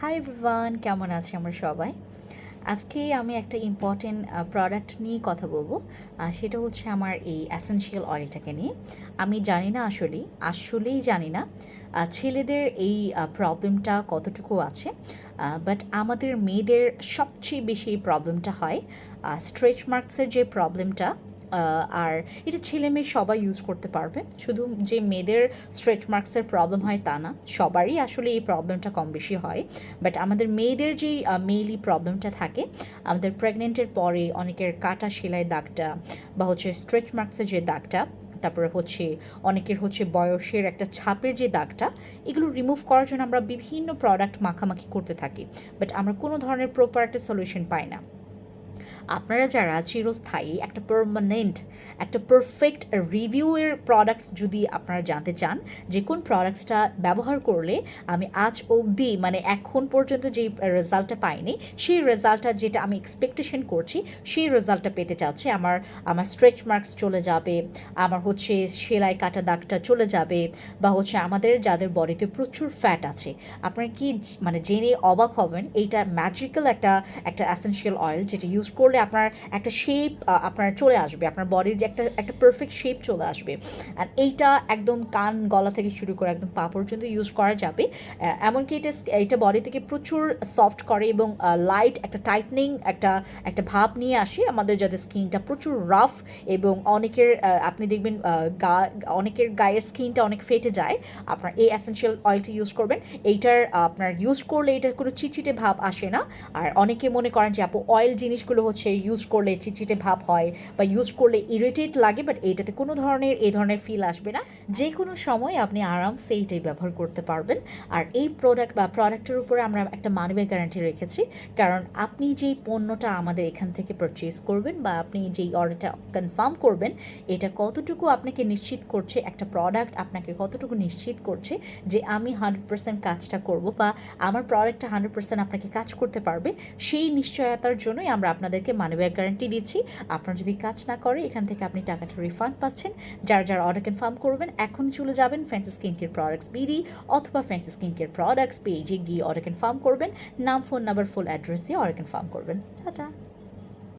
Hi everyone কেমন আছে আমরা সবাই? আজকে আমি একটা ইম্পর্টেন্ট প্রোডাক্ট নিয়ে কথা বলব। সেটা হচ্ছে আমার এই অ্যাসেনশিয়াল অয়েলটাকে নিয়ে। আমি জানি না আসলেই আসলেই জানি না ছেলেদের এই প্রবলেমটা কতটুকু আছে বাট আমাদের মেয়েদের সবচেয়ে বেশি প্রবলেমটা হয়। স্ট্রেচ মার্কসের যে প্রবলেমটা আর এটা ছেলে মেয়ে সবাই ইউজ করতে পারবে। শুধু যে মেয়েদের স্ট্রেচ মার্কসের প্রবলেম হয় তা না, সবারই আসলে এই প্রবলেমটা কম বেশি হয়। বাট আমাদের মেয়েদের যেই মেইলি প্রবলেমটা থাকে, আমাদের প্রেগনেন্টের পরে অনেকের কাটা সেলাই দাগটা বা হচ্ছে স্ট্রেচ মার্কসের যে দাগটা, তারপরে হচ্ছে অনেকের হচ্ছে বয়সের একটা ছাপের যে দাগটা, এগুলো রিমুভ করার জন্য আমরা বিভিন্ন প্রোডাক্ট মাখামাখি করতে থাকি। বাট আমরা কোনো ধরনের প্রপার একটা সলিউশন পাই না। আপনারা যারা চিরস্থায়ী, একটা পারমানেন্ট একটা পারফেক্ট রিভিউয়ের প্রোডাক্ট যদি আপনারা জানতে চান, যে কোন প্রোডাক্টসটা ব্যবহার করলে আমি আজ অবধি মানে এখন পর্যন্ত যে রেজাল্টটা পাইনি, সেই রেজাল্টটা যেটা আমি এক্সপেকটেশন করছি, সেই রেজাল্টটা পেতে চাচ্ছি। আমার আমার স্ট্রেচ মার্কস চলে যাবে, আমার হচ্ছে সেলাই কাটা দাগটা চলে যাবে, বা হচ্ছে আমাদের যাদের বডিতে প্রচুর ফ্যাট আছে, আপনারা কি মানে জেনে অবাক হবেন, এইটা ম্যাজিক্যাল একটা একটা অ্যাসেনশিয়াল অয়েল যেটা ইউজ করলে আপনার একটা শেপ আপনার চলে আসবে, আপনার বডির যে একটা একটা পারফেক্ট শেপ চলে আসবে। আর এইটা একদম কান, গলা থেকে শুরু করে একদম পা পর্যন্ত ইউজ করা যাবে। এমনকি এটা এটা বডি থেকে প্রচুর সফট করে এবং লাইট একটা টাইটনিং একটা একটা ভাব নিয়ে আসে আমাদের যাদের স্কিনটা প্রচুর রাফ এবং অনেকের আপনি দেখবেন গা, অনেকের গায়ের স্কিনটা অনেক ফেটে যায়। আপনার এই অ্যাসেনশিয়াল অয়েলটা ইউজ করবেন। এইটার আপনার ইউজ করলে এটা কোনো চিটচিটে ভাব আসে না। আর অনেকে মনে করেন যে, আপু অয়েল জিনিসগুলো হচ্ছে ইউজ করলে চিটচিটে ভাব হয় বা ইউজ করলে ইরিটেট লাগে বাট এইটাতে কোনো ধরনের এই ধরনের ফিল আসবে না। যে কোনো সময় আপনি আরামসে এইটাই ব্যবহার করতে পারবেন। আর এই প্রোডাক্ট বা প্রোডাক্টের উপরে আমরা একটা মানবিক গ্যারান্টি রেখেছি। কারণ আপনি যেই পণ্যটা আমাদের এখান থেকে পারচেস করবেন বা আপনি যেই অর্ডারটা কনফার্ম করবেন, এটা কতটুকু আপনাকে নিশ্চিত করছে, একটা প্রোডাক্ট আপনাকে কতটুকু নিশ্চিত করছে যে আমি হান্ড্রেড পার্সেন্ট কাজটা করব বা আমার প্রোডাক্টটা হান্ড্রেড পার্সেন্ট আপনাকে কাজ করতে পারবে, সেই নিশ্চয়তার জন্যই আমরা আপনাদেরকে মানবিক গ্যারান্টি দিচ্ছি। আপনারা যদি কাজ না করে, এখান থেকে আপনি টাকাটা রিফান্ড পাচ্ছেন। যারা যারা অর্ডার কনফার্ম করবেন, এখন চলে যাবেন fancy skin care products BD অথবা ফ্যান্সি স্কিন কেয়ার প্রোডাক্টস পেজে গিয়ে অর্ডার কনফার্ম করবেন। নাম ফোন নাম্বার ফুল অ্যাড্রেস দিয়ে অর্ডার কনফার্ম করবেন। টাটা।